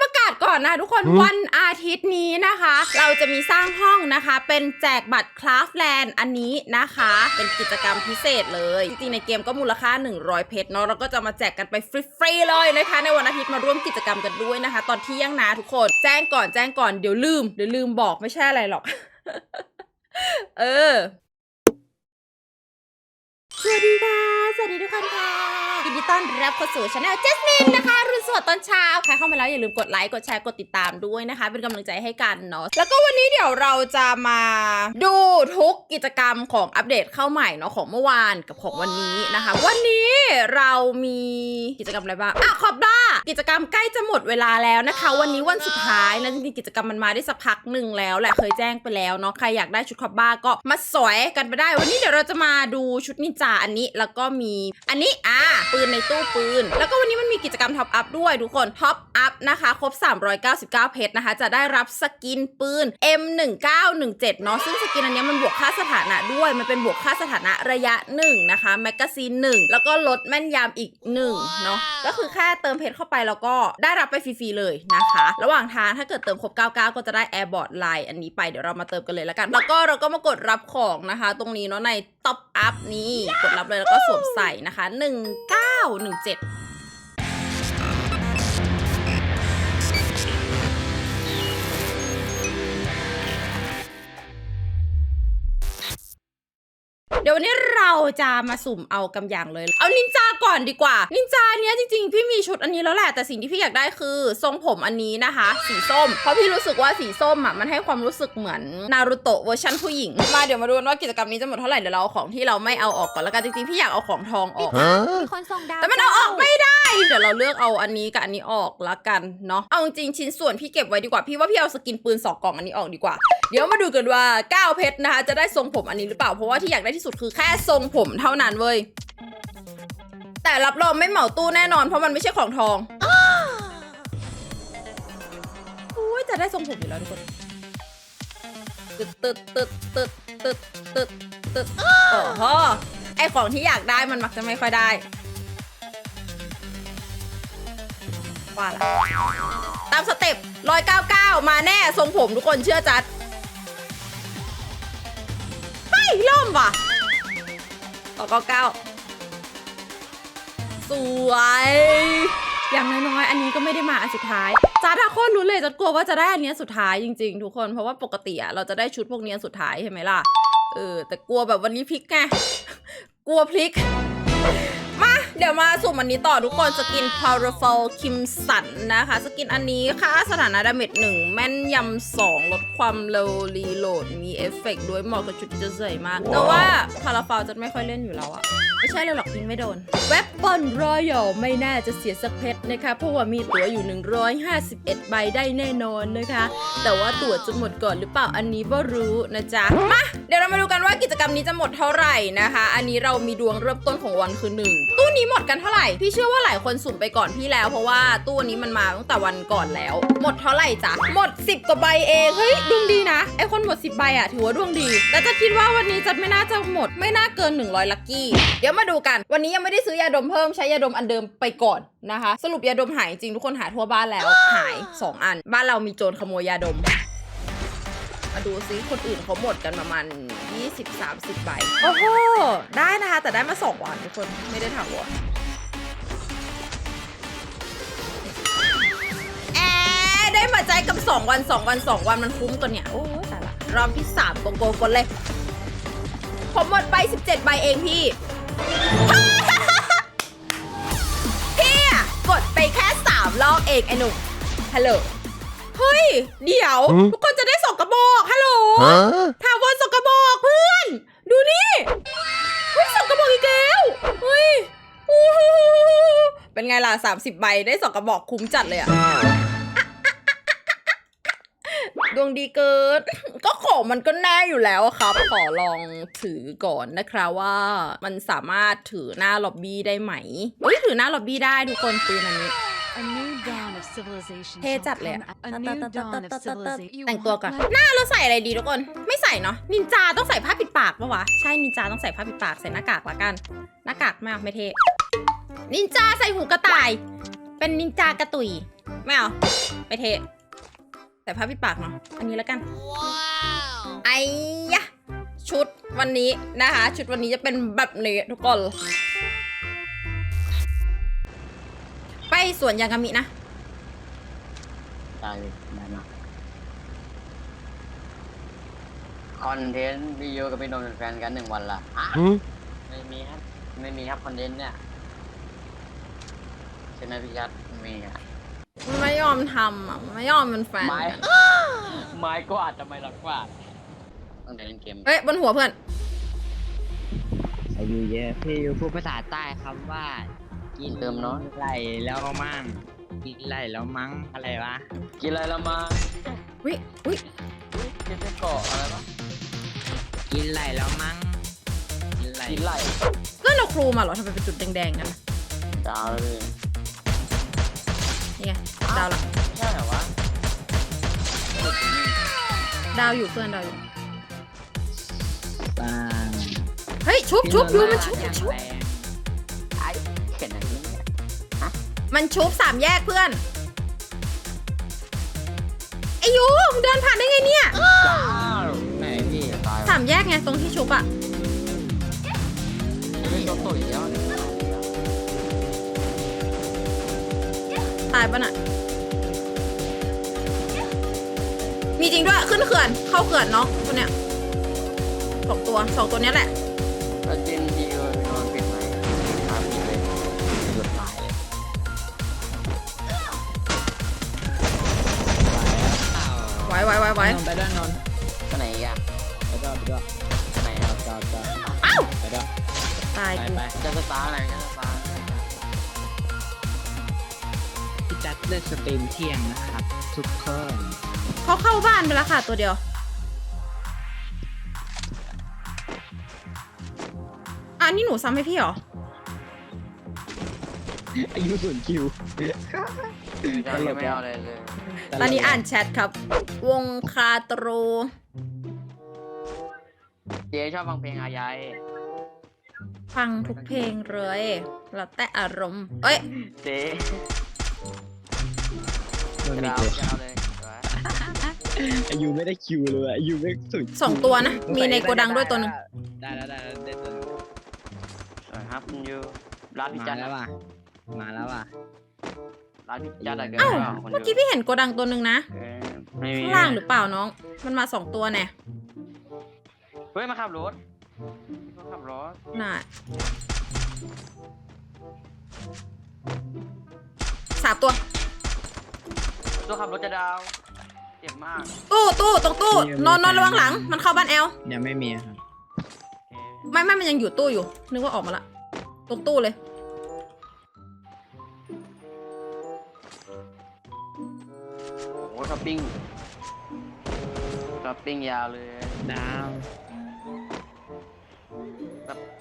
ประกาศก่อนนะทุกคนวันอาทิตย์นี้นะคะ เราจะมีสร้างห้องนะคะ เป็นแจกบัตรคราฟแลนด์อันนี้นะคะ เป็นกิจกรรมพิเศษเลย จริงๆ ในเกมก็มูลค่า 100 เพชรเนาะเราก็จะมาแจกกันไปฟรีๆเลยนะคะ ในวันอาทิตย์มาร่วมกิจกรรมกันด้วยนะคะ ตอนเที่ยงนะทุกคนแจ้งก่อนแจ้งก่อนเดี๋ยวลืมเดี๋ยวลืมบอกไม่ใช่อะไรหรอก เออ สวัสดีค่ะ สวัสดีทุกคนค่ะยินดีต้อนรับเข้าสู่ช anel เจสมินนะคะรุ่นสดตอนเช้าใครเข้ามาแล้วอย่าลืมกดไลค์กดแชร์กดติดตามด้วยนะคะ เป็นกำลังใจให้กันเนาะแล้วก็วันนี้เดี๋ยวเราจะมาดูทุกกิจกรรมของอัปเดตเข้าใหม่เนาะของเมื่อวานกับของวันนี้นะคะ วันนี้เรามีกิจกรรมอะไรบ้างอะขอบด้ากิจกรรมใกล้จะหมดเวลาแล้วนะคะ วันนี้วันสุดท้ายนะจริงๆกิจกรรมมันมาได้สักพักหนึ่งแล้วแหละเคยแจ้งไปแล้วเนาะใครอยากได้ชุดขอบบ้าก็มาสอยกันไปได้ วันนี้เดี๋ยวเราจะมาดูชุดนินจาอันนี้แล้วก็มีอันนี้อ่าปืนในตู้ปืน แล้วก็วันนี้มันมีกิจกรรมท็อปอัพด้วยทุกคนท็อปอัพนะคะครบ 399 เพชรนะคะ จะได้รับสกินปืน M1917 เนาะซึ่งสกินอันเนี้ยมันบวกค่าสถานะด้วยมันเป็นบวกค่าสถานะระยะ 1 นะคะแมกกาซีน1 แล้วก็ลดแม่นยำอีก1เนาะก็คือแค่เติมเพชรเข้าไปแล้วก็ได้รับไปฟรีๆเลยนะคะ ระหว่างทางถ้าเกิดเติมครบ 99 ก็จะได้แอร์บอร์ดไลน์อันนี้ไปเดี๋ยวเรามาเติมกันเลยแล้วกัน แล้วก็เราก็มากดรับของนะคะ ตรงนี้เนาะในท็อป อัพนี้กดรับเลยแล้วก็สวมใส่นะคะ 1917 จะมาสุ่มเอากำอย่างเลย เอานินจาก่อนดีกว่า นินจาเนี้ยจริงๆ พี่มีชุดอันนี้แล้วแหละ แต่สิ่งที่พี่อยากได้คือ ทรงผมอันนี้นะคะ สีส้ม เพราะพี่รู้สึกว่าสีส้มอะมันให้ความรู้สึกเหมือนนารูโตะเวอร์ชันผู้หญิง มาเดี๋ยวมาดูกันว่ากิจกรรมนี้จะหมดเท่าไหร่เดี๋ยวเราเอาของที่เราไม่เอาออกก่อนแล้วกันจริงๆพี่อยากเอาของทองออก มีคนส่งดาวแต่มันเอาออกไม่ได้เดี๋ยวเราเลือกเอาอันนี้กับอันนี้ออกละกันเนาะเอาจริงชิ้นส่วนพี่เก็บไว้ดีกว่าพี่ว่าพี่เอาสกินปืนสองกล่องอันนี้ออกดีกว่า เดี๋ยวมาดูกันว่าก้าวเพชรนะคะจะได้ทรงผมอันนี้หรือเปล่าเพราะว่าที่อยากได้ที่สุดคือแค่ทรงผมเท่านั้นเว้ยแต่รับรองไม่เหมาตู้แน่นอนเพราะมันไม่ใช่ของทองโอ้ยจะได้ทรงผมอยู่แล้วทุกคนตึดตึดตึดตึดตึดตึดตึดโอ้โหไอของที่อยากได้มันมักจะไม่ค่อยได้ ว่าละตามสเต็ปร้อยเก้าเก้ามาแน่ทรงผมทุกคนเชื่อจัดไม่ล่มว่ะต่อเก้าเก้าสวย อย่างน้อยๆ อันนี้ก็ไม่ได้มาอันสุดท้ายจัดอะโคตรรู้เลยจัดกลัวว่าจะได้อันนี้สุดท้ายจริงๆ ทุกคน เพราะว่าปกติอะเราจะได้ชุดพวกเนี้ยสุดท้ายใช่ไหมล่ะ เออ แต่กลัวแบบวันนี้พลิกไง กลัวพลิก เดี๋ยวมาสุ่มอันนี้ต่อทุกคนสกิน powerful คิมสันนะคะ สกินอันนี้ค่าสถานะดาเมจหนึ่งแม่นยำสองลดความเร็วรีโหลด มีเอฟเฟกต์ด้วยเหมาะกับชุดที่จะใส่มาก แต่ว่าพาราฟาวจะไม่ค่อยเล่นอยู่แล้วอะไม่ใช่เลยหรอกยิงไม่โดน เว็บปอนรอยัลไม่น่าจะเสียสักเพชรนะคะ เพราะว่ามีตั๋วอยู่ 151 ใบได้แน่นอนนะคะ แต่ว่าตั๋วจะหมดก่อนหรือเปล่าอันนี้ก็รู้นะจ๊ะ มา เดี๋ยวเรามาดูกันว่ากิจกรรมนี้จะหมดเท่าไหร่นะคะ อันนี้เรามีดวงเริ่มต้นของวันคือหนึ่งตู้นี้หมดกันเท่าไหร่ พี่เชื่อว่าหลายคนสุ่มไปก่อนพี่แล้ว เพราะว่าตู้นี้มันมาตั้งแต่วันก่อนแล้ว หมดเท่าไหร่จ๊ะหมด 10กว่าใบเองเฮ้ยดวงดีนะไอคนหมด 10ใบอะถือว่าดวงดี แต่จะคิดว่าวันนี้จะไม่น่าจะหมด ไม่น่าเกิน 100 ลัคกี้ เดี๋ยวมาดูกัน วันนี้ยังไม่ได้ซื้อยาดมเพิ่มใช้ยาดมอันเดิมไปก่อนนะคะ สรุปยาดมหายจริงทุกคนหาทั่วบ้านแล้วหาย 2 อัน บ้านเรามีโจรขโมยยาดม มาดูซิคนอื่นเขาหมดกันประมาณ 20-30 ใบ โอ้โห ได้นะคะ แต่ได้มา2วันทุกคน ไม่ได้ถาวรแอร์ได้มาใจกับ 2 วัน 2 วัน 2 วันมันคุ้มกว่าเนี่ยโอ้ยตายละ รอบที่ 3 โกโกกดเลย ผมหมดไป 17 ใบเองพี่ พี่อะกดไปแค่ 3 รอบเองไอ้หนุ่มฮัลโหล เฮ้ย เดี๋ยวหืมทุกคนจะได้ส่งกระบอก ฮัลโหล Huh? ไงล่ะ30ใบได้ส่งกระบอกคุ้มจัดเลยอะดวงดีเกิน ก็ของมันก็แน่อยู่แล้วอะครับ ขอลองถือก่อนนะครับว่ามันสามารถถือหน้าล็อบบี้ได้ไหมเฮ้ยถือหน้าล็อบบี้ได้ทุกคนปืนอันนี้ A new dawn of civilization เท่จัดเลยอะ A new dawn of civilization แต่งตัวก่อน หน้าเราใส่อะไรดีทุกคน ไม่ใส่เนาะ นินจาต้องใส่ผ้าปิดปากปะวะ ใช่ นินจาต้องใส่ผ้าปิดปาก ใส่หน้ากากละกัน หน้ากากมากไม่เท่ นินจาใส่หูกระต่าย เป็นนินจากระตุย ไม่เอา ไปเทแต่ผ้าปิดปากเนาะ อันนี้แล้วกันไอ้ยะ ชุดวันนี้นะคะ ชุดวันนี้จะเป็นแบบนี้ทุกคน ไปสวนยางามินะได้เลยได้มาคอนเทนต์วิดีโอกับพี่นนท์เป็นแฟนกันหนึ่งวันละอะไม่มีครับ ไม่มีครับคอนเทนต์เนี่ย ใช่ไหมพี่ชัดไม่มีอะไม่ยอมทำอะไม่ยอมเป็นแฟนไม้กันไม้กวาดทำไมล่ะกวาดต้องเล่นเกมเอ้ยบนหัวเพื่อน อายุเยอะพี่อยู่พูดภาษาใต้คำว่า กินเติมเนาะไหลแล้วมั่งกินไหลแล้วมั้งอะไรวะกินอะไรละมาวิวิกินไส้กรอกอะไรวะกินไหลแล้วมั้งกินไหลกินไหลเพื่อนเราครูมาเหรอทำไมเป็นจุดแดงๆกันนะดาวเลยนี่ไง ดาวละไม่ใช่เหรอวะดาวอยู่เพื่อนดาวอยู่บ้างเฮ้ยชุบชุบยูมันชุบมันชุบ ไอ้เขียนอย่างนี้เนี่ยมันชุบสามแยกเพื่อนไอยูมึงเดินผ่านได้ไงเนี่ยไหนพี่ตายสามแยกไงตรงที่ชุบอะไม่ต้องตุ๋ยแล้วเนี่ยตายปะน่ะ มีจริงด้วยขึ้นเขื่อนเข้าเขื่อนเนาะคนเนี้ยสองตัวสองตัวเนี้ยแหละแล้วจินทีเออนอนปิดไหมครับปิดเลยหยุดตายเลยไว้ไว้ไว้ไว้ไปด้วยนน จัดเลือกสตรีมเที่ยงนะครับ ทุกคนเขาเข้าบ้านไปแล้วค่ะตัวเดียวอะนี่หนูซ้ำให้พี่เหรอ อายุศูนย์คิวจะไม่เอาอะไรเลย ตอนนี้อ่านแชทครับ วงคาตรูเจ๊ชอบฟังเพลงอายายฟังทุกเพลงเลย แล้วแต่อารมณ์ เอ้ย เจ๊ มันจะไม่เอาเจอจะเอาเลยสวยอายุไม่ได้คิวเลยอายุไม่สุดสองตัวนะ มีในโกดังด้วยตัวหนึงได้แล้วได้แล้วได้ตัวหนึ่งสวยครับคุณยูร้านพี่มาจันแล้วว่ะมาแล้วว่ะร้านพี่จันอะไรกันอ้าวเปล่าคุณเมื่อยูกี้พี่เห็นโกดังตัวหนึ่งนะเออไม่มีข้างล่างหรือเปล่าน้อง มันมาสองตัวแน่เฮ้ยมาขับรถมาขับรถน่ะสามตัว ตัวขับรถจะดาว เจ็บมากตู้ตู้ตรงตู้นอนนอนระวังหลัง มันเข้าบ้านแอลยังไม่มีครับโอเคไม่ไม่มันยังอยู่ตู้อยู่ นึกว่าออกมาละตรงตู้เลย โอ้โหช้อปปิ้งช้อปปิ้งยาวเลย ดาวแบบ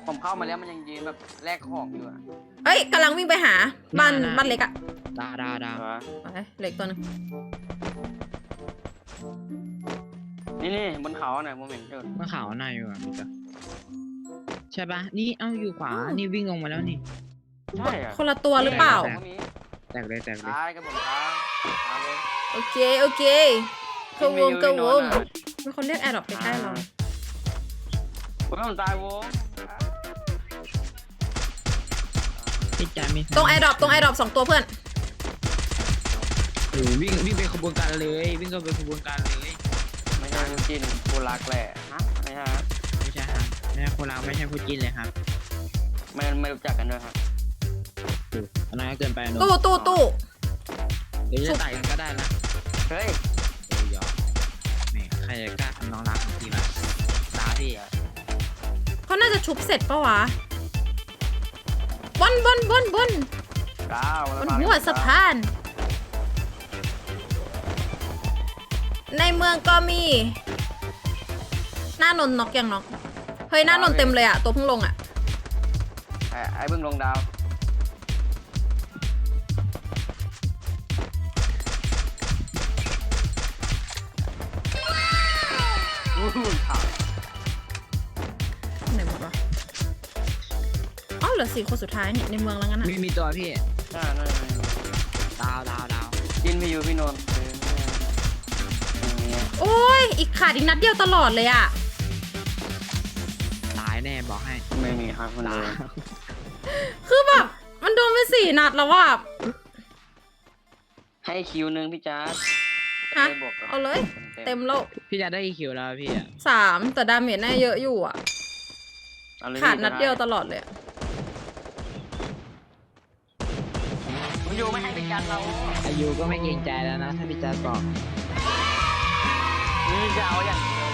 ผมเข้ามาแล้วมันยังยืนแบบแลกของอยู่อะเอ้ยกำลังวิ่งไปหาบ้านบ้านเล็กอะดาวดาวดาวไปเล็กตัวหนึงนี่นี่บนเขาหน่อยโมเมนต์เดินเมื่อข่าวหน้าอยู่อะพี่จ๊ะใช่ปะนี่เอ้าอยู่ขวา นี่วิ่งลงมาแล้วนี่ ใช่อะคนละตัวหรือเปล่าตรงนี้แตกเลยแตกเลย ตายกับผมตายตายเลยโอเคโอเคเข้าวงเข้าวงมีคนเรียกแอร์ดรอปใกล้ๆเราโอ้ยผมตายวง พี่จ๊ะมีตรงแอร์ดรอปตรงแอร์ดรอปสองตัวเพื่อน โอ้วิ่งวิ่งไปขบวนการเลย วิ่งเข้าไปขบวนการเลยไม่ใช่คุณจินกูรักแหละฮะไม่ใช่ฮะไม่ใช่ครับไม่ใช่คนเราไม่ใช่ผู้จีนเลยครับไม่ไม่รู้จักกันด้วยครับอันนั้นก็เกินไปเนอะตู้ตู้ตู้เดี๋ยวจะต่ายกันก็ได้นะเฮ้ยเดี๋ยวยอมนี่ใครจะกล้าทำน้องรักของพี่มาตาพี่อะเขาน่าจะชุบเสร็จปะวะ บนบนบนบนดาวบนหัวสะพาน ในเมืองก็มี หน้านนท์น็อกยังน็อกเฮ้ยหน้านนท์เต็มเลยอะตัวเพิ่งลงอะไอ้ไอ้เพิ่งลงดาวอู้หูข่า เหลือสี่คนสุดท้ายนี่ในเมืองแล้วงั้นอะมีมีตัวพี่ใช่นั่นนั่นดาวดาวดาวจินพี่ยูพี่นนท์อย่างเงี้ยโอ้ย อีกขาดอีกนัดเดียวตลอดเลยอะตายแน่บอกให้ไม่มีครับคุณตาเลยยคือแบบ มันโดนไปสี่นัดแล้วอะให้คิวหนึ่งพี่จ๊าดฮะได้บวกกับเอาเลย เต็เต็มมแล้วพี่จะได้อีคิวแล้วพี่อะสามแต่ดาเมจน่าเยอะอยู่อะๆเอาเลยขาดพี่นัดเดียวจะตลอดเลยอะ คุณยูไม่ให้พี่จ๊าดเราอายุก็ไม่เกรงใจแล้วนะถ้าพี่จะบอกนี่จะเอาอย่างเดียว